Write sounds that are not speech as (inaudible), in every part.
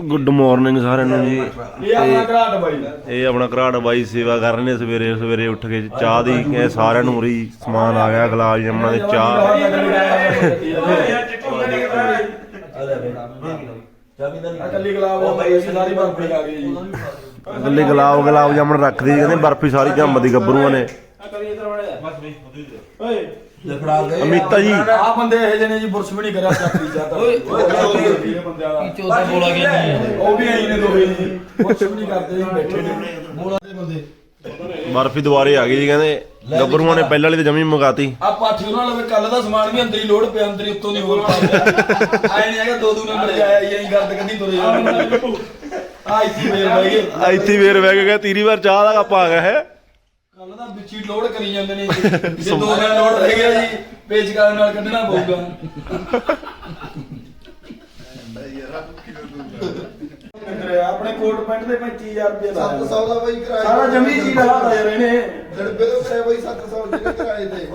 Good morning ਸਾਰਿਆਂ ਨੂੰ ਜੀ। ਇਹ ਆਪਣਾ ਘਰਾਟ ਬਾਈ ਇਹ ਆਪਣਾ ਘਰਾੜ ਬਾਈ ਸੇਵਾ ਕਰ ਰਹੇ ਨੇ ਸਵੇਰੇ ਸਵੇਰੇ ਉੱਠ ਕੇ ਚਾਹ ਦੀ ਇਹ ਸਾਰਿਆਂ ਨੂੰ ਉਰੀ ਸਮਾਨ ਆ ਗਿਆ ਗੁਲਾਬ ਜਾਮਣਾ ਦੇ ਚਾਹ। ਕੱਲੀ ਗੁਲਾਬ ਦਾ ਬਾਈ ਅਸੀਂ ਸਾਰੀ ਬਰਫੀ ਆ ਗਈ ਜੀ। ਗੱਲੇ ਗੁਲਾਬ ਗੁਲਾਬ ਜਾਮਣ ਰੱਖਦੀ ਕਹਿੰਦੇ ਬਰਫੀ ਸਾਰੀ ਜੰਮਦੀ ਗੱਭਰੂਆਂ ਨੇ। ਓਏ। ਅਮਿਤਾ ਜੀ। ਆ ਬੰਦੇ ਇਹ ਜਿਹੇ ਨੇ ਜੀ ਬੁਰਸ਼ ਵੀ ਨਹੀਂ ਕਰਿਆ ਚਾਕਰੀ ਜਾਂਦਾ ਓਏ ਇਹ ਬੰਦਿਆਂ ਦਾ। ਚੌਥਾ ਬੋਲਾ ਗਿਆ ਨਹੀਂ ਉਹ ਵੀ ਆਈ ਨੇ ਦੋਵੇਂ ਜੀ। ਬੁਰਸ਼ ਵੀ ਨਹੀਂ ਕਰਦੇ ਜੀ ਬੈਠੇ ਨੇ। ਬੋਲਾ ਦੇ ਬੰਦੇ। ਬਰਫੀ ਦੁਬਾਰੇ ਆ ਗਈ ਜੀ ਕਹਿੰਦੇ ਗੱਭਰੂਆਂ ਨੇ ਪਹਿਲਾਂ ਵਾਲੀ ਤੇ ਜਮੀ ਮੰਗਾਤੀ। ਆ ਪਾਠੀ ਉਹਨਾਂ ਲਵੇ ਕੱਲ ਦਾ ਸਮਾਨ ਵੀ ਅੰਦਰ ਹੀ ਲੋਡ ਪਿਆ ਅੰਦਰ ਹੀ ਉੱਤੋਂ ਦੀ ਹੋਰ ਪਾ ਆਏ ਨਹੀਂ ਹੈਗਾ ਦੋ ਦੋ ਨੰਬਰ ਆਇਆ ਇਹ ਹੀ ਗਰਦ ਕੱਢੀ ਤੁਰੇ ਜਾਂਦੇ। ਆ ਇੱਥੇ ਫੇਰ ਬਹਿ ਗਏ। ਇੱਥੇ ਵੇਰ ਬਹਿ ਕੇ ਗਿਆ ਤੀਰੀ ਵਾਰ ਚਾਹ ਦਾ ਕੱਪ ਆ ਗਿਆ ਹੈ। ਵਿੱਚ ਹੀ ਲੋਡ ਕਰੀ ਜਾਂਦੇ ਨੇ (laughs) ਜੇ। ਦੋ ਦਿਨ ਲੋਡ ਰਹਿ ਗਿਆ ਜੀ ਪੇਚਕਾ ਨਾਲ ਕੱਢਣਾ ਪਊਗਾ। ਆਪਣੇ ਕੋਟ ਪੈਂਟ ਦੇ 25000 ਰੁਪਏ ਦਾ 700 ਦਾ ਬਈ ਕਿਰਾਇਆ ਸਾਰਾ ਜਮੀ ਜੀ ਦਾ ਹਾਲ ਆ ਯਾਰ ਇਹਨੇ। ਡੜਬੇ ਤੋਂ ਕਰਾਇਆ ਬਈ 700 ਜਿਹੜੇ ਕਿਰਾਏ ਤੇ।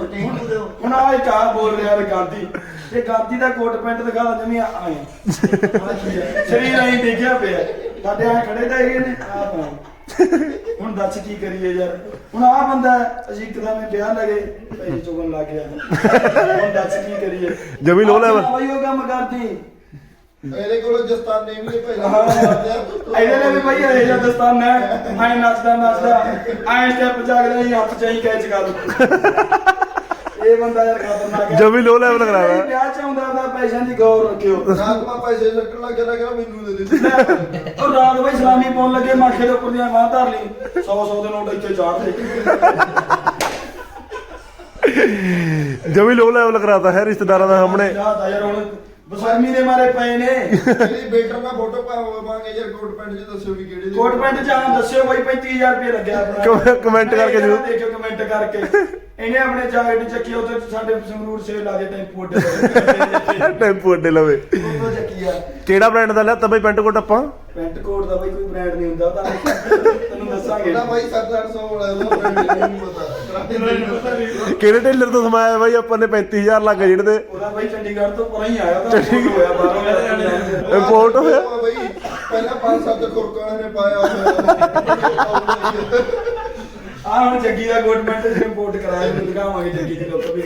ਹੁਣ ਆ ਇੱਕ ਆ ਬੋਲ ਰਿਹਾ ਰ ਗਾਂਧੀ। ਇਹ ਗਾਂਧੀ ਦਾ ਕੋਟ ਪੈਂਟ ਦਿਖਾ ਦਾ ਜਮੀ ਆਏ ਸਰੀਰ ਆਈ ਦੇਖਿਆ ਪਿਆ। ਸਾਡੇ ਆ ਖੜੇ ਤਾਂ ਹੈਗੇ ਨੇ। ਆ ਤਾਂ। ਹੁਣ ਦੱਸ ਕੀ ਕਰੀਏ ਯਾਰ। ਹੁਣ ਆ ਬੰਦਾ ਹੈ, ਅਸੀਂ ਇੱਕਦਮ ਹੀ ਵਿਆਹ ਲਗੇ ਪੈਸੇ ਚੁਗਣ ਲੱਗ ਗਿਆ। ਹੁਣ ਦੱਸ ਕੀ ਕਰੀਏ। ਜਮੀ low level। ਬਾਈ ਉਹ ਕੰਮ ਕਰਦੀ। ਇਹਦੇ ਕੋਲ ਜਸਤਾਨੇ ਵੀ ਨੇ ਹਾਂ। ਪਹਿਲਾਂ ਇਹਦੇ ਨੇ ਵੀ ਬਈ ਇਹ ਜਿਹਾ ਦਸਤਾਨਾ ਹੈ। ਐ ਨੱਚਦਾ ਨੱਚਦਾ ਐ ਸਟੈਪ ਜਾਗਦਾ ਹੀ ਹੱਥ ਚਾਹੀ ਕੈਚ ਕਰ। ਇਹ ਬੰਦਾ ਯਾਰ ਖਤਰਨਾਕ ਹੈ। ਜਮੀ low level ਕਰਾਇਆ। ਵਿਆਹ ਚ ਆਉਂਦਾ ਉਹਦਾ ਪੈਸਿਆਂ ਦੀ ਗੌਰ ਰੱਖਿਓ। ਰਾਤ ਮਾ ਪੈਸੇ ਲੱਟਣ ਲੱਗ ਗਿਆ ਕਹਿੰਦਾ ਮੈਨੂੰ ਦੇ ਦੇ ਉਹ ਰਾਤ ਬਈ ਸਲਾਮੀ ਪਾਉਣ ਲੱਗੇ ਮਾਖੇ ਦੇ ਉੱਪਰ ਦੀਆਂ ਬਾਹ ਧਰ ਲਈ। 100 100 ਦੇ ਨੋਟ ਇੱਥੇ ਚਾੜ ਦੇ। ਜਮੀ ਲੋ ਲੈਵਲ ਕਰਾਤਾ ਹੈ ਰਿਸ਼ਤੇਦਾਰਾਂ ਦਾ ਸਾਹਮਣੇ। ਯਾਰ ਹੁਣ ਬਸਰਮੀ ਦੇ ਮਾਰੇ ਪਏ ਨੇ। ਇਹਦੀ ਬੇਟਰ ਮੈਂ ਫੋਟੋ ਪਾਵਾਂਗੇ ਯਾਰ ਕੋਟ ਪੈਂਟ ਚ ਦੱਸਿਓ ਵੀ ਕਿਹੜੇ ਦੇ ਕੋਟ ਪੈਂਟ ਚ ਆਂ ਦੱਸਿਓ ਬਈ 35000 ਰੁਪਏ ਲੱਗਿਆ ਆਪਣਾ। ਕਮੈ- ਕਮੈਂਟ ਕਰਕੇ ਜ਼ਰੂਰ। ਦੇਖਿਓ ਕਮੈਂਟ ਕਰਕੇ। ਇਹਨੇ ਆਪਣੇ ਜਾਗਟ ਚੱਕੀ ਉੱਥੇ ਸਾਡੇ ਸੰਗਰੂਰ ਸੇਲ ਲਾ ਦੇ ਟੈਂਪੂ ਅੱਡੇ ਟੈਂਪੂ ਅੱਡੇ ਲਵੇ। ਆ। ਕਿਹੜਾ ਬ੍ਰਾਂਡ ਦਾ ਲਿਆ ਤਾਂ ਬਈ ਪੈਂਟ ਕੋਟ ਆਪਾਂ? ਪੈਂਟ ਕੋਟ ਦਾ ਬਈ ਕੋਈ ਬ੍ਰਾਂਡ ਨਹੀਂ ਹੁੰਦਾ ਤੈਨੂੰ ਦੱਸਾਂਗੇ। ਇਹਦਾ ਬਾਈ 7-800 ਵਾਲਾ ਉਹਦਾ brand ਨਹੀਂ ਪਤਾ। ਕਿਹੜੇ ਟੇਲਰ ਤੋਂ ਸਮਾਇਆ ਬਾਈ ਆਪਾਂ ਨੇ 35000 ਲੱਗ ਜਿਹੜੇ ਤੇ? ਉਹਦਾ ਬਈ ਚੰਡੀਗੜ੍ਹ ਤੋਂ ਪਰਾਂ ਹੀ ਆਇਆ ਉਹਦਾ import ਹੋਇਆ ਬਾਹਰੋਂ ਇੰਪੋਰਟ ਹੋਇਆ? ਬਈ ਪਹਿਲਾਂ 5-7 ਖੁਰਕਾਂ ਨੇ ਪਾਇਆ ਹੋਇਆ ਆ ਹੁਣ ਜੱਗੀ ਦਾ ਪੈਂਟ ਤੇ ਇੰਪੋਰਟ ਕਰਾਇਆ ਮੈਨੂੰ ਦਿਖਾਵਾਂਗੇ ਜੱਗੀ ਦੀ ਲੁੱਕ ਵੀ।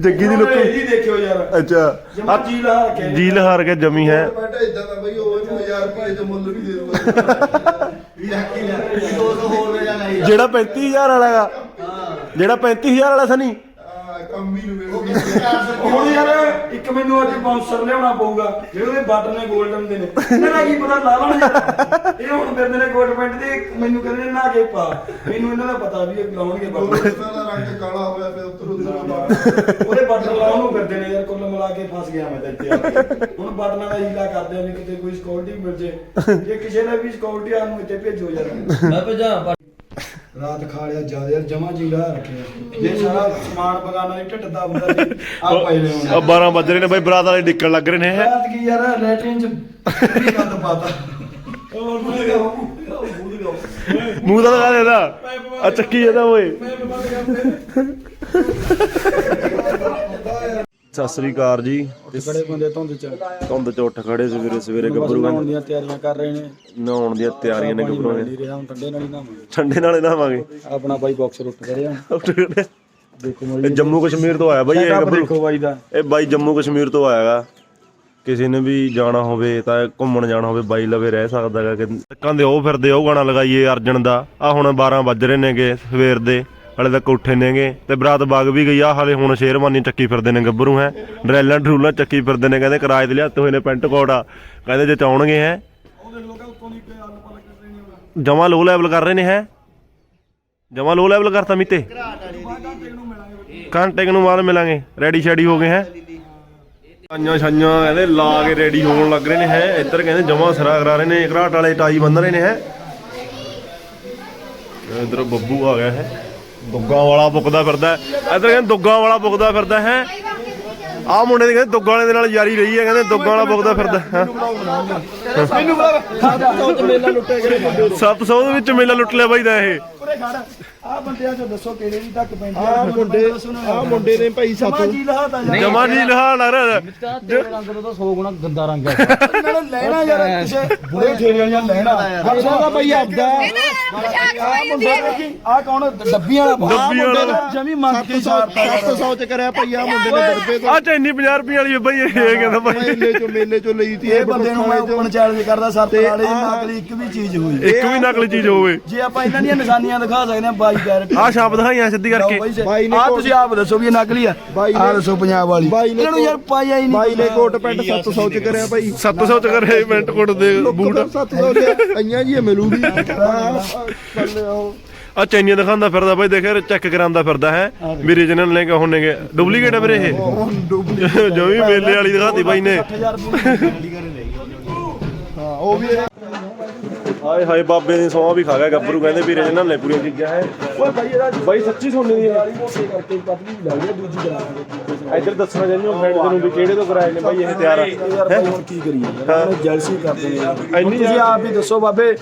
ਜੱਗੀ ਦੀ ਲੁੱਕ ਇਹਦੀ ਦੇਖਿਓ ਯਾਰ। ਅੱਛਾ। ਜਮਾ ਜੀ ਲਾ ਰੱਖਿਆ ਜੀਲ ਹਾਰ ਕੇ ਜਮੀ ਹੈ। ਪੈਂਟ ਇਦਾਂ ਦਾ ਬਈ ਉਹ 1000 ਰੁਪਏ ਚ ਮੁੱਲ ਵੀ ਦੇ ਦੂੰਗਾ ਵੀ ਰੱਖ ਲੈ 200 ਹੋਰ ਲੈ ਜਾਣਾ ਜਿਹੜਾ 35000 ਵਾਲਾ ਹੈਗਾ। ਜਿਹੜਾ 35000 ਵਾਲਾ ਸਨੀ। ਕੰਮੀ ਨੂੰ ਵੇਖ ਹੁਣ ਯਾਰ ਇੱਕ ਮੈਨੂੰ ਅੱਜ ਬਾਉਂਸਰ ਲਿਆਉਣਾ ਪਊਗਾ। ਜਿਹੜੇ ਉਹਦੇ ਬਟਨ ਨੇ 골ਡਨ ਦੇ ਨੇ। ਇਹਨਾਂ ਦਾ ਕੀ ਪਤਾ ਲਾ ਲੈਣ ਇਹ ਹੁਣ ਫਿਰਦੇ ਨੇ ਕੋਟ ਪੈਂਟ ਦੇ ਮੈਨੂੰ ਕਹਿੰਦੇ ਨੇ ਨਾ ਕੇ ਪਾ। ਮੈਨੂੰ ਇਹਨਾਂ ਦਾ ਪਤਾ ਵੀ ਇਹ ਲਾਉਣਗੇ ਬਟਨ ਦਾ ਰੰਗ ਕਾਲਾ ਹੋਇਆ ਪਿਆ ਉੱਤਰ ਉੱਤਰ ਉਹਦੇ ਬਟਨ ਲਾਉਣ ਨੂੰ ਫਿਰਦੇ ਨੇ ਯਾਰ ਕੁੱਲ ਮਿਲਾ ਕੇ ਫਸ ਗਿਆ ਮੈਂ ਤਾਂ ਇੱਥੇ ਆ ਕੇ। ਹੁਣ ਬਟਨਾਂ ਦਾ ਹੀਲਾ ਕਰਦੇ ਆ ਵੀ ਕਿਤੇ ਕੋਈ ਸਿਕਿਉਰਿਟੀ ਮਿਲ ਜੇ। ਜੇ ਕਿਸੇ ਨੇ ਵੀ ਸਿਕਿਉਰਿਟੀ ਆ ਨੂੰ ਇੱਥੇ ਭੇਜੋ ਯਾਰ। ਮੈਂ ਭੇਜਾਂ ਰਾਤ ਖਾ ਲਿਆ ਜ਼ਿਆਦਾ ਯਾਰ ਜਮਾ ਜਿੰਦਾ ਰੱਖਿਆ ਜੇ ਸਾਰਾ ਸਮਾਨ ਬਗਾਨਾ ਦੀ ਢਿੱਡ ਦਾ ਬੰਦਾ ਸੀ ਆ ਪਾਈ ਲੈ ਆ 12 ਵੱਜ ਰਹੇ ਨੇ ਬਾਈ ਬਰਾਤ ਵਾਲੇ ਡਿੱਕਣ ਲੱਗ ਰਹੇ ਨੇ ਹੈਂ। ਰਾਤ ਕੀ ਯਾਰ ਲੈਟਰਿਨ ਚ ਕੀ ਗੰਦ ਪਾਤਾ। ਉਹ ਉਹ ਭੁੱਲ ਗਿਆ ਮੂੰਹ ਦਾ ਲਗਾ ਦੇਦਾ ਆ ਚੱਕੀ ਜਾਂਦਾ ਓਏ। ਸਤਿ ਸ੍ਰੀ ਅਕਾਲ ਜੀ। ਖੜੇ ਬੰਦੇ ਧੁੰਦ ਚ। ਧੁੰਦ ਚ ਉੱਠ ਖੜੇ ਸਵੇਰੇ ਸਵੇਰੇ ਗੱਭਰੂ ਨਹਾਉਣ ਦੀਆਂ ਤਿਆਰੀਆਂ ਕਰ ਰਹੇ ਨੇ। ਨਹਾਉਣ ਦੀਆਂ ਤਿਆਰੀਆਂ ਨੇ ਗੱਭਰੂ ਨੇ ਰਿਹਾ ਹੁਣ ਠੰਡੇ ਨਾਲ ਹੀ ਨਹਾਵਾਂਗੇ। ਠੰਡੇ ਨਾਲੇ ਨਹਾਵਾਂਗੇ। ਆਪਣਾ ਬਾਈ ਬਾਕਸਰ ਉੱਠ ਰਿਹਾ ਦੇਖੋ ਇਹ ਜੰਮੂ ਕਸ਼ਮੀਰ ਤੋਂ ਆਇਆ ਬਾਈ ਇਹ ਗੱਭਰੂ। ਦੇਖੋ ਬਾਈ ਦਾ। ਇਹ ਬਾਈ ਜੰਮੂ ਕਸ਼ਮੀਰ ਤੋਂ ਆਇਆਗਾ ਕਿਸੇ ਨੇ ਵੀ ਜਾਣਾ ਹੋਵੇ ਤਾਂ ਘੁੰਮਣ ਜਾਣਾ ਹੋਵੇ ਬਾਈ ਲਵੇ ਰਹਿ ਸਕਦਾ ਹੈਗਾ ਕਿ ਕਹਿੰਦੇ ਉਹ ਫਿਰਦੇ ਉਹ ਗਾਣਾ ਲਗਾਈਏ ਅਰਜਨ ਦਾ। ਆ ਹੁਣ 12 ਵੱਜ ਰਹੇ ਨੇਗੇ ਸਵੇਰ ਦੇ। ਹਲੇ ਤੱਕ ਉੱਠੇ ਨੇਗੇ ਤੇ ਬਰਾਤ ਬਾਗ ਵੀ ਗਈ ਆ, ਹਲੇ ਹੁਣ ਸ਼ੇਰਵਾਨੀ ਚੱਕੀ ਫਿਰਦੇ ਨੇ ਗੱਭਰੂ ਹੈ। ਡਰੈਲਾਂ ਡਰੂਲਾਂ ਚੱਕੀ ਫਿਰਦੇ ਨੇ, ਕਹਿੰਦੇ ਕਿਰਾਏ ਤੇ ਲਿਆਤੇ ਹੋਏ ਨੇ ਪੈਂਟ ਕੋਟ ਆ। ਕਹਿੰਦੇ ਜੇ ਚਾਉਣਗੇ ਹੈ। ਜਮਾ ਲੋ ਲੈਵਲ ਕਰ ਰਹੇ ਨੇ ਹੈ। ਜਮਾ ਲੋ ਲੈਵਲ ਕਰਤਾ ਮੀਤੇ। ਘੰਟੇ ਨੂੰ ਬਾਅਦ ਮਿਲਾਂਗੇ। ਰੈਡੀ ਸ਼ੈਡੀ ਹੋ ਗਏ ਹੈ। ਛਾਈਆਂ ਛਾਈਆਂ ਕਹਿੰਦੇ ਲਾ ਕੇ ਰੈਡੀ ਹੋਣ ਲੱਗ ਰਹੇ ਨੇ ਹੈ। ਇੱਧਰ ਕਹਿੰਦੇ ਜਮਾ ਸਰਾ ਕਰਾ ਰਹੇ ਨੇ। ਘਰਾਟ ਵਾਲੇ ਟਾਈ ਬੰਨ ਰਹੇ ਨੇ ਹੈ। ਇੱਧਰ ਬੱਬੂ ਆ ਗਿਆ ਹੈ। ਦੁੱਗਾ ਵਾਲਾ ਬੁੱਕਦਾ ਫਿਰਦਾ ਹੈ। ਇੱਧਰ ਕਹਿੰਦੇ ਦੁੱਗਾ ਵਾਲਾ ਬੁੱਕਦਾ ਫਿਰਦਾ ਹੈ। ਆਹ ਮੁੰਡੇ ਦੀ ਕਹਿੰਦੇ ਦੁੱਗਾ ਵਾਲੇ ਦੇ ਨਾਲ ਯਾਰੀ ਰਹੀ ਹੈ ਕਹਿੰਦੇ ਦੁੱਗਾ ਵਾਲਾ ਬੁੱਕਦਾ ਫਿਰਦਾ ਹੈ। ਮੈਨੂੰ ਬੰਦੇ 700 ਦੇ ਵਿੱਚ ਮੇਲਾ ਲੁੱਟ ਲਿਆ ਬਾਈ ਦਾ ਇਹ। ਆ ਬੰਦਿਆਂ ਚੋਂ ਦੱਸੋ ਕਿਹੜੇ ਦੀ ਤੱਕ ਪੈਂਦੀ ਆ ਮੁੰਡੇ ਆ ਮੁੰਡੇ ਨੇ ਭਾਈ ਸਾਥੋਂ ਜੀ ਲਹਾਤਾ ਯਾਰ। ਜਮਾ ਜੀ ਲਹਾਣਾ ਰ ਤੇਰੇ ਰੰਗ ਦਾ ਤਾਂ 100 ਗੁਣਾ ਗੰਦਾ ਰੰਗ ਹੈ ਨਾਲੇ ਲੈਣਾ ਯਾਰ ਕਿਸੇ ਬੁੜੇ ਠੇਰਿਆਂ ਜਾਂ ਲੈਣਾ। ਹਰਸ਼ਾ ਦਾ। ਭਾਈ ਆਪਦਾ ਆ ਮੁੰਡਾ ਆ ਕੌਣ ਡੱਬੀਆਂ ਵਾਲਾ ਡੱਬੀ ਵਾਲਾ। ਜਮੀ ਮੰਗ ਕੇ ਛਾੜਤਾ ਯਾਰ 700 ਚ ਕਰਿਆ ਭਾਈ ਆ ਮੁੰਡੇ ਨੇ ਦਰਬੇ ਤੋਂ। ਆ ਚੈਨੀ 50 ਰੁਪਏ ਵਾਲੀ ਬਈ ਇਹ ਕਹਿੰਦਾ ਭਾਈ। ਮੇਲੇ ਚੋਂ ਮੇਲੇ ਚੋਂ ਲਈ ਤੀ ਇਹ ਬੰਦੇ ਨੂੰ ਮੈਂ ਓਪਨ ਚੈਲੰਜ ਕਰਦਾ ਸਰ ਵਾਲੇ ਦੀ ਨਕਲੀ ਇੱਕ ਵੀ ਚੀਜ਼ ਹੋਈ। ਇੱਕ ਵੀ ਨਕਲੀ ਚੀਜ਼ ਹੋਵੇ। ਜੇ ਆਪਾਂ ਇਹਨਾਂ ਦੀਆਂ ਨਿਸ਼ਾਨੀਆਂ ਦਿਖਾ ਸਕਦੇ ਹਾਂ 22 ਕੈਰਟ ਆ ਛਾਪ ਦਿਖਾਈਆਂ ਸਿੱਧੀ ਕਰਕੇ। ਬਾਈ ਨੇ ਆ ਤੁਸੀਂ ਆਪ ਦੱਸੋ ਵੀ ਇਹ ਨਕਲੀ ਆ। ਬਾਈ ਨੇ- ਆ ਦੱਸੋ ਪੰਜਾਬ ਵਾਲੀ। ਬਾਈ ਨੇ ਇਹਨਾਂ ਨੂੰ ਯਾਰ ਪਾਇਆ ਹੀ ਨਹੀਂ। ਬਾਈ ਨੇ ਕੋਟ ਪੈਂਟ 700 ਚ ਕਰਿਆ ਭਾਈ 700 ਚ ਕਰੇ ਇਵੈਂਟ ਕੋਡ ਦੇ ਬੂਟ। 700 ਚ ਆਈਆਂ ਜੀ ਇਹ ਮਿਲੂਗੀ। ਚੱਲ ਉਹ ਆ ਚੈਨੀਆਂ ਦਿਖਾਉਂਦਾ ਫਿਰਦਾ ਬਾਈ ਦੇਖਿਆ ਚੈੱਕ ਕਰਾਉਂਦਾ ਫਿਰਦਾ ਹੈ। ਵੀ ਰੀਜਨਲ ਨੇ ਕਿ ਹੋਣਗੇ ਡੁਪਲੀਕੇਟ ਵੀਰੇ ਇਹ। ਜੋ ਵੀ ਮੇਲੇ ਵਾਲੀ ਦਿਖਾਤੀ ਬਾਈ ਨੇ। 8000 ਰੁਪਏ ਹਾਂ ਉਹ ਵੀ ਹਾਏ ਹਾਏ ਬਾਬੇ ਦੀ ਸੌਂ ਵੀ ਖਾ ਗਿਆ ਗੱਭਰੂ ਕਹਿੰਦੇ ਵੀ ਰੀਜਨਲ ਨੇ ਪੂਰੀਆਂ ਚੀਜ਼ਾਂ ਹੈ। ਓਏ ਭਾਈ ਇਹਦਾ ਬਾਈ ਸੱਚੀ ਸੋਨੇ ਦੀ ਹੈ। ਮੋਟੇ ਕਰਕੇ ਪਤਲੀ ਲੱਗਦੀ ਦੂਜੀ ਕਰਾਵਾਂਗੇ ਇੱਧਰ ਦੱਸਣਾ ਚਾਹੁੰਦੇ ਹੋ ਫਰੈਂਡ ਨੂੰ ਵੀ ਕਿਹੜੇ ਤੋਂ ਕਰਾਏ ਨੇ ਬਾਈ ਇਹ ਤਿਆਰ ਹੁਣ ਕੀ ਕਰੀਏ? ਇਹਨੇ ਜੈਲਸੀ ਕਰਦੇ ਨੇ ਤੁਸੀਂ ਆਪ ਹੀ ਦੱਸੋ ਬਾਬੇ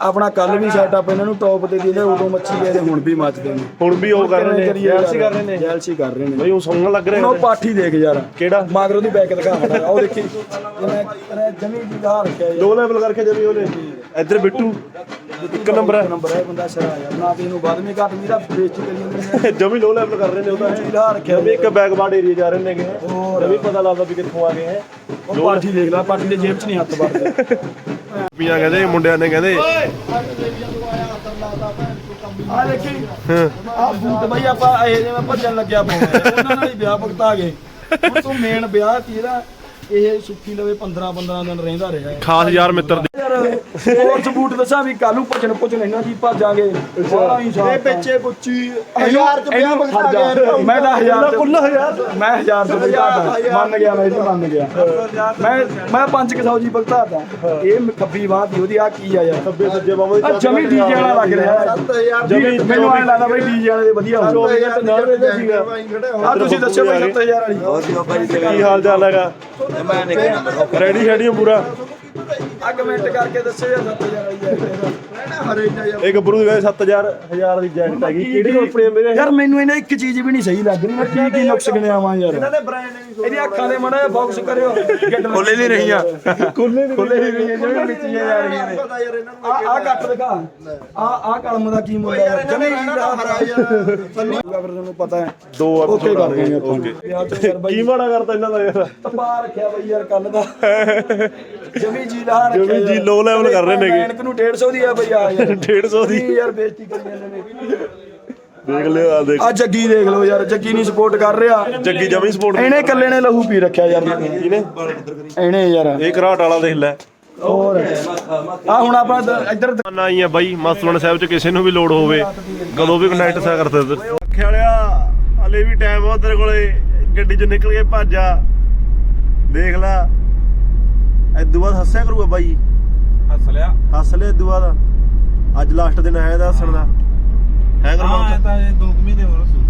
ਆਪਣਾ ਕੱਲ ਵੀ ਸੈਟਅਪ ਇਹਨਾਂ ਨੂੰ ਟੌਪ ਤੇ ਦਿੰਦੇ ਉਦੋਂ ਮੱਛੀ ਗਏ ਤੇ ਹੁਣ ਵੀ ਮੱਚਦੇ ਨੇ। ਹੁਣ ਵੀ ਉਹ ਕਰ ਰਹੇ ਨੇ? ਜੈਲਸੀ ਕਰ ਰਹੇ ਨੇ? ਜੈਲਸੀ ਕਰ ਰਹੇ ਨੇ। ਬਾਈ ਉਹ ਸੌਂਗਣ ਲੱਗ ਹੁਣ ਉਹ ਰਹੇ ਪਾਠੀ ਦੇਖ ਯਾਰ। ਕਿਹੜਾ? ਮਾਗਰੋ ਦੀ ਬੈਕ ਦਿਖਾ ਮੜਾ ਉਹ ਦੇਖੀ। ਜਿਵੇਂ ਇਹਨੇ ਜਮੀ ਦੀ ਦਾ ਰੱਖਿਆ ਦੋ ਲੈਵਲ ਕਰਕੇ ਜਮੀ ਉਹਨੇ। ਇੱਧਰ ਬਿੱਟੂ ਇੱਕ ਨੰਬਰ ਹੈ। ਨੰਬਰ ਹੈ ਬੰਦਾ ਸਿਰਾ ਯਾਰ। ਨਾ ਤੇ ਇਹਨੂੰ ਵਿੱਚ ਘੱਟ ਦਾ ਬੇਇੱਜ਼ਤੀ ਕਰੀ ਜਾਂਦੇ ਨੇ। (laughs) ਜਮੀ ਲੋ ਲੈਵਲ ਕਰ ਰਹੇ ਨੇ ਉਹ ਤਾਂ। ਲਾ ਰੱਖਿਆ ਜਮੀ ਇੱਕ ਬੈਕਵਰਡ ਏਰੀਆ ਜਾ ਰਹੇ ਨੇਗੇ ਹੋਰ। ਜਮੀ ਪਤਾ ਲੱਗਦਾ ਵੀ ਕਿੱਥੋਂ ਆ ਗਏ ਹੈ। ਉਹ ਪਾਠੀ ਦੇਖ ਲੈ ਪਾਠੀ ਦੇ ਜੇਬ 'ਚ ਨਹੀਂ ਹੱਥ ਵੜਦੇ। (laughs) ਪੀਆਂ ਕਹਿੰਦੇ ਮੁੰਡਿਆਂ ਨੇ ਕਹਿੰਦੇ। ਆ ਦੇਖੀ ਆ ਬੂਟ ਬਈ ਆਪਾਂ ਇਹ ਜਿਵੇਂ ਭੱਜਣ ਲੱਗਿਆ ਪਾਉਣਾ ਉਹਨਾਂ ਨਾਲ ਹੀ ਵਿਆਹ ਭੁਗਤਾ ਗਏ। ਹੁਣ ਤੋਂ ਮੇਨ ਵਿਆਹ ਕੀ ਇਹਦਾ। ਇਹ ਸੁੱਖੀ ਲਵੇ 15 15 ਦਿਨ ਰਹਿੰਦਾ ਰਿਹਾ ਹੈ। ਖਾਸ ਯਾਰ ਮਿੱਤਰ ਦੇ ਯਾਰ ਸਪੋਰਟਸ ਬੂਟ ਦੱਸਾਂ ਵੀ ਕੱਲ ਨੂੰ ਭੱਜਣ ਭੁੱਜਣ ਇਹਨਾਂ ਦੀ ਭੱਜਾਂਗੇ। ਬਾਹਲਾ ਹੀ ਪਿੱਛੇ ਪੁੱਛੀ ਹਜ਼ਾਰ ਚ ਇਹਨੂੰ ਬਖਸ਼ਾ ਗਿਆ ਮੈਂ ਤਾਂ ਹਜ਼ਾਰ ਚ- ਕੁੱਲ ਹਜ਼ਾਰ ਮੈਂ ਹਜ਼ਾਰ ਤੋਂ ਭਗਤਾਤਾ। ਮੰਨ ਗਿਆ ਮੈਂ ਇਹ ਮੰਨ ਗਿਆ। ਮੈਂ ਮੈਂ 500 ਜੀ ਭਗਤਾਤਾ। ਇਹ ਖੱਬੀ ਬਾਹ ਦੀ ਉਹਦੀ ਆ ਕੀ ਆ ਯਾਰ? ਖੱਬੇ ਸੱਜੇ ਬਾਹਾਂ ਆ ਜਮੀ ਡੀਜੇ ਵਾਲਾ ਲੱਗ ਰਿਹਾ ਹੈ। 7000 ਜਮੀ ਮੈਨੂੰ ਐ ਲੱਗਦਾ ਬਈ ਡੀਜੇ ਵਾਲੇ ਦੇ ਵਧੀਆ ਨਾਲ ਸੀਗਾ ਭਾਈ ਖੜਾ ਆ ਤੁਸੀਂ ਦੱਸੋ ਬਈ 7000 ਵਾਲੀ। ਕੀ ਹਾਲ ਚਾਲ ਹੈਗਾ? ਰੈਡੀ ਸ਼ੈਡੀ ਪੂਰਾ। ਆ ਕਮੈਂਟ ਕਰਕੇ ਦੱਸੋ ਯਾਰ 7000 ਵਾਲੀ ਹਰੇ ਯਾਰ ਇਹ ਗੱਭਰੂ ਦੀ ਕਹਿੰਦੇ 7000 ਹਜ਼ਾਰ ਦੀ ਜੈਕਟ ਹੈਗੀ। ਕਿਹੜੀ ਕੰਪਨੀ ਮੇਰੇ ਯਾਰ ਮੈਨੂੰ ਇਹਨਾਂ ਇੱਕ ਚੀਜ਼ ਵੀ ਨਹੀਂ ਸਹੀ ਲੱਗ ਰਹੀ ਮੈਂ ਕੀ ਕੀ ਨੁਕਸ ਗਿਣਿਆ ਵਾਂ ਯਾਰ। ਇਹਨਾਂ ਦੇ ਬ੍ਰਾਂਡ ਵੀ ਇਹਦੀ ਅੱਖਾਂ ਦੇ ਮੜਾ ਫੋਕਸ ਕਰਿਓ। ਖੋਲੇ ਨਹੀਂ ਰਹੀਆਂ। ਖੋਲੇ ਨਹੀਂ ਖੋਲੇ ਨਹੀਂ ਰਹੀਆਂ ਜਿਵੇਂ ਵਿੱਚੀਆਂ ਜਾ ਰਹੀਆਂ ਨੇ। ਪਤਾ ਯਾਰ ਇਹਨਾਂ ਨੂੰ ਆ ਆ ਕੱਟ ਦਿਖਾ। ਆ ਆ ਕਲਮ ਦਾ ਕੀ ਮੁੱਲ ਹੈ? ਜਮੇ ਹਰਾ ਯਾਰ। ਫਿਰ ਤੁਹਾਨੂੰ ਪਤਾ ਹੈ। ਦੋ ਵਾਰ ਓਕੇ ਕਰ ਆਪਾਂ। ਓਕੇ। ਕੀ ਮਾੜਾ ਕਰਤਾ ਇਹਨਾਂ ਦਾ ਯਾਰ। ਤਪਾ ਰੱਖਿਆ ਬਈ ਯਾਰ ਕੱਲ ਦਾ। (laughs) ਜਮੀ ਜੀ ਲਾ ਰੱਖਿਆ ਜਮੀ ਜੀ low level ਕਰ ਰਹੇ ਨੇਗੇ। ਬੈਂਕ ਨੂੰ 150 ਦੀ ਆ ਬਈ ਆ ਯਾਰ। (laughs) 150 ਦੀ। ਯਾਰ ਬੇਇੱਜ਼ਤੀ ਕਰੀ ਜਾਂਦੇ ਨੇ। ਦੇਖ ਲਿਓ ਆ ਦੇਖ। ਆ ਜੱਗੀ ਦੇਖ ਲਓ ਯਾਰ ਜੱਗੀ ਨਹੀਂ ਸਪੋਰਟ ਕਰ ਰਿਹਾ। ਜੱਗੀ ਜਮੀ ਸਪੋਰਟ ਇਹਨੇ ਇਕੱਲੇ ਨੇ ਲਹੂ ਪੀ ਰੱਖਿਆ ਯਾਰ। ਇਹਨੇ ਇਹਨੇ ਯਾਰ। ਇਹ ਘਰਾਟ ਵਾਲਾ ਦੇਖ ਲੈ। ਹੋਰ। ਆ ਹੁਣ ਆਪਾਂ ਦ- ਇੱਧਰ ਨਾ ਆਈ ਆ ਬਾਈ ਮਸਲਣ ਸਾਹਿਬ ਚ ਕਿਸੇ ਨੂੰ ਵੀ ਲੋੜ ਹੋਵੇ ਕਦੋਂ ਵੀ ਕੰਟੈਕਟ ਸਾ ਕਰ ਸਕਦੇ ਆਖਿਆ ਵਾਲਿਆ ਹਲੇ ਵੀ ਟਾਈਮ ਆ ਤੇਰੇ ਕੋਲੇ। ਗੱਡੀ ਚ ਨਿਕਲ ਕੇ ਭਾਜਾ ਦੇਖ ਲੈ। ਐਦੂ ਬਾਅਦ ਹੱਸਿਆ ਕਰੂਗਾ ਬਾਈ? ਹੱਸ ਲਿਆ। ਹੱਸ ਲੈ ਐਦੂ ਬਾਅਦ? ਅੱਜ ਲਾਸਟ ਦਿਨ ਹੈ ਇਹਦਾ ਹੱਸਣ ਦਾ। ਹੈ ਹਾਂ ਤਾਂ ਇਹ 2 ਮਹੀਨੇ ਹੋਰ ਸੂ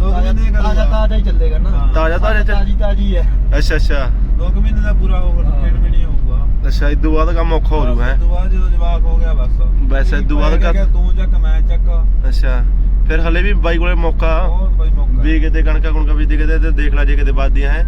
ਦੋ ਕੁ ਮਹੀਨੇ ਕਰੂਗਾ। ਤਾਜ਼ਾ ਤਾਜ਼ਾ ਹੀ ਚੱਲੇਗਾ ਨਾ। ਤਾਜ਼ਾ ਤਾਜ਼ਾ ਚ ਤਾਜ਼ੀ ਤਾਜ਼ੀ ਹੈ। ਅੱਛਾ ਅੱਛਾ। 2 ਮਹੀਨੇ ਦਾ ਪੂਰਾ ਹੋਊਗਾ ਡੇਢ ਮਹੀਨੇ ਹੋਊਗਾ। ਅੱਛਾ ਐਦੂ ਬਾਅਦ ਕੰਮ ਔਖਾ ਹੋ ਜੂ ਹੈ? ਉਸ ਤੋਂ ਬਾਅਦ ਜਦੋਂ ਜਵਾਕ ਹੋ ਗਿਆ ਬਸ। ਵੈਸੇ ਇਹ ਤੋਂ ਬਾਅਦ ਮੈਂ ਕਰ- ਕਿਹਾ ਤੂੰ ਚੱਕ ਮੈਂ ਚੱਕ। ਅੱਛਾ। ਫਿਰ ਹਲੇ ਵੀ ਬਾਈ ਕੋਲੇ ਮੌਕਾ। ਬਹੁਤ ਬਈ ਮੌਕਾ। ਵੀ ਕਿਤੇ ਕਣਕਾਂ ਕੁਣਕਾਂ ਵੀ ਕਿਤੇ ਤੇ ਦੇਖ ਲੈ ਜੇ ਕਿਤੇ ਵੱਧਦੀਆਂ ਹੈ?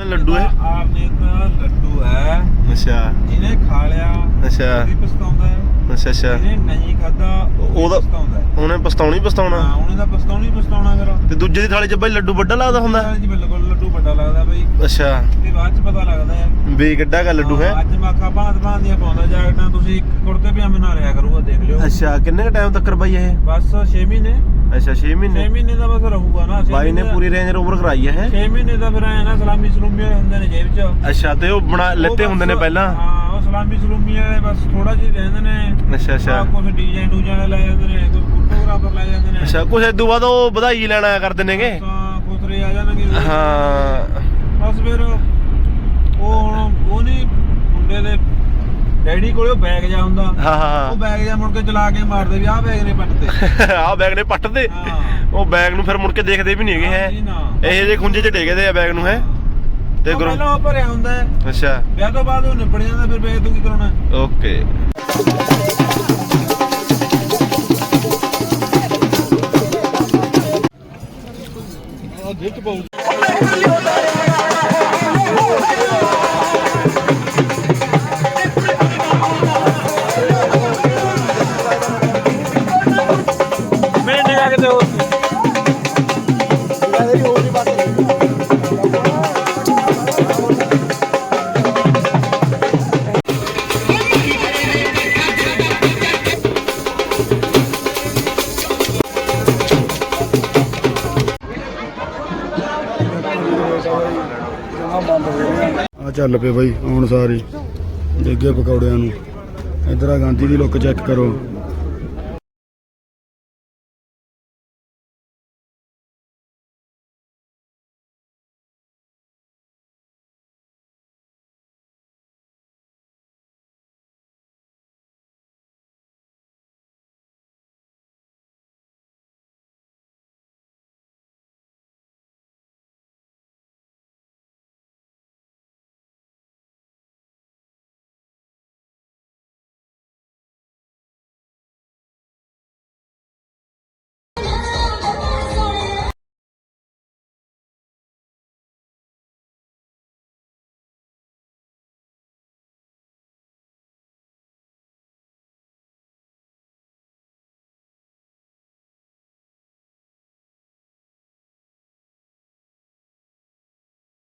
ਲੱਡੂ ਹੈ ਆਪ ਨੇ ਤਾਂ ਲੱਡੂ ਹੈ। ਅੱਛਾ। ਜਿਹਨੇ ਖਾ ਲਿਆ ਅੱਛਾ। ਵੀ ਪਛਤਾਉਂਦਾ ਹੈ। ਅੱਛਾ ਅੱਛਾ। ਜਿਹਨੇ ਨਹੀਂ ਖਾਦਾ ਉਹ ਉਹਦਾ- ਪਛਤਾਉਂਦਾ ਹੈ। ਉਹਨੇ ਪਛਤਾਉਣੀ ਪਛਤਾਉਣਾ। ਹਾਂ ਉਹਨੇ ਤਾਂ ਪਛਤਾਉਣੀ ਪਛਤਾਉਣਾ ਫਿਰ। ਤੇ ਦੂਜੇ ਦੀ ਥਾਲੀ 'ਚ ਬਾਈ ਲੱਡੂ ਵੱਡਾ ਲੱਗਦਾ ਹੁੰਦਾ? ਜੀ ਬਿਲਕੁਲ ਲੱਡੂ ਵੱਡਾ ਲੱਗਦਾ ਬਈ। ਅੱਛਾ। ਤੇ ਬਾਅਦ ਚ ਪਤਾ ਲੱਗਦਾ ਹੈ। ਵੀ ਕਿੱਡਾ ਕਾ ਲੱਡੂ ਹੈ? ਅੱਜ ਮਾਖਾ ਭਾਂਤ ਭਾਂਤ ਦੀਆਂ ਪਾਉਂਦਾ ਜੈਕਟਾਂ ਤੁਸੀਂ ਇੱਕ ਕੁੜਤੇ ਪਜਾਮੇ ਨਾਲ ਰਿਆ ਕਰੂਗਾ ਦੇਖ ਲਿਓ। ਅੱਛਾ ਕਿੰਨੇ ਕ ਟਾਈਮ ਤੱਕ ਬਾਈ ਇਹ? ਬਸ 6 ਮਹੀਨੇ। ਅੱਛਾ 6 6 ਮਹੀਨੇ ਮਹੀਨੇ ਦਾ ਬਸ ਰਹੂਗਾ ਨਾ ਛੇ ਬਾਈ ਨੇ ਮਹੀਨੇ ਪੂਰੀ ਰੇਂਜ ਰੋਵਰ ਕਰਾਈ ਹੈ 6 ਮਹੀਨੇ ਦਾ ਫਿਰ ਐ ਨਾ ਸਲਾਮੀ ਸਲੂਮੀ ਵਾਲੇ ਹੁੰਦੇ ਨੇ ਜੇਬ 'ਚ। ਅੱਛਾ ਤੇ ਉਹ ਬਣਾ ਉਹ ਲੈਤੇ ਹੁੰਦੇ ਨੇ ਪਹਿਲਾਂ? ਹਾਂ ਉਹ ਸਲਾਮੀ ਸਲੂਮੀ ਵਾਲੇ ਬਸ ਥੋੜਾ ਜਿਹਾ ਰਹਿੰਦੇ ਨੇ। ਅੱਛਾ ਅੱਛਾ। ਕੁਛ ਡੀਜ਼ਾਈਨ ਡੂਜ਼ਾਈਨ ਵਾਲੇ ਲੈ ਜਾਂਦੇ ਨੇ ਕੁਝ ਫੋਟੋਗ੍ਰਾਫਰ ਲੈ ਜਾਂਦੇ ਨੇ। ਅੱਛਾ ਕੁਛ ਇਦੋਂ ਬਾਅਦ ਉਹ ਵਧਾਈ ਲੈਣ ਆਇਆ ਕਰਦੇ ਨੇਗੇ? ਤਾਂ ਖੁਸਰੇ ਆ ਜਾਣਗੇ। ਹਾਂ। ਬਸ ਫਿਰ ਉਹ ਹੁਣ ਉਹ ਨਹੀਂ ਮੁੰਡੇ ਦੇ ਡੈਡੀ ਕੋਲੇ ਬੈਗ ਜਾ ਹੁੰਦਾ ਉਹ ਬੈਗ ਜਾ ਮੁੜ ਕੇ ਚਲਾ ਕੇ ਮਾਰਦੇ ਵੀ ਆਹ ਬੈਗ ਨੇ ਪੱਟ ਤੇ। (laughs) ਬੈਗ ਨੇ ਪੱਟ ਉਹ ਬੈਗ ਨੂੰ ਫਿਰ ਮੁੜ ਕੇ ਦੇਖਦੇ ਵੀ ਨਹੀਂ ਹੈਗੇ ਹੈ। ਇਹ ਜੇ ਖੁੰਝੇ ਚ ਡੇਗਦੇ ਆ ਬੈਗ ਨੂੰ ਹੈ। ਤੇ ਤੇ ਪਹਿਲਾਂ ਉਹ ਭਰਿਆ ਹੁੰਦਾ ਅੱਛਾ। ਵਿਆਹ ਤੋਂ ਬਾਅਦ ਉਹ ਨਿਬੜ ਜਾਂਦਾ ਫਿਰ ਬੈਗ ਤੂੰ ਕੀ ਕਰਾਉਣਾ? ਓਕੇ। ਆ ਦਿੱਤ ਪਾਉ ਚੱਲ ਪਏ ਬਾਈ ਹੁਣ ਸਾਰੇ ਦੇਖੇ ਪਕੌੜਿਆਂ ਨੂੰ। ਇਧਰ ਆ ਗਾਂਧੀ ਦੀ ਲੁੱਕ ਚੈੱਕ ਕਰੋ।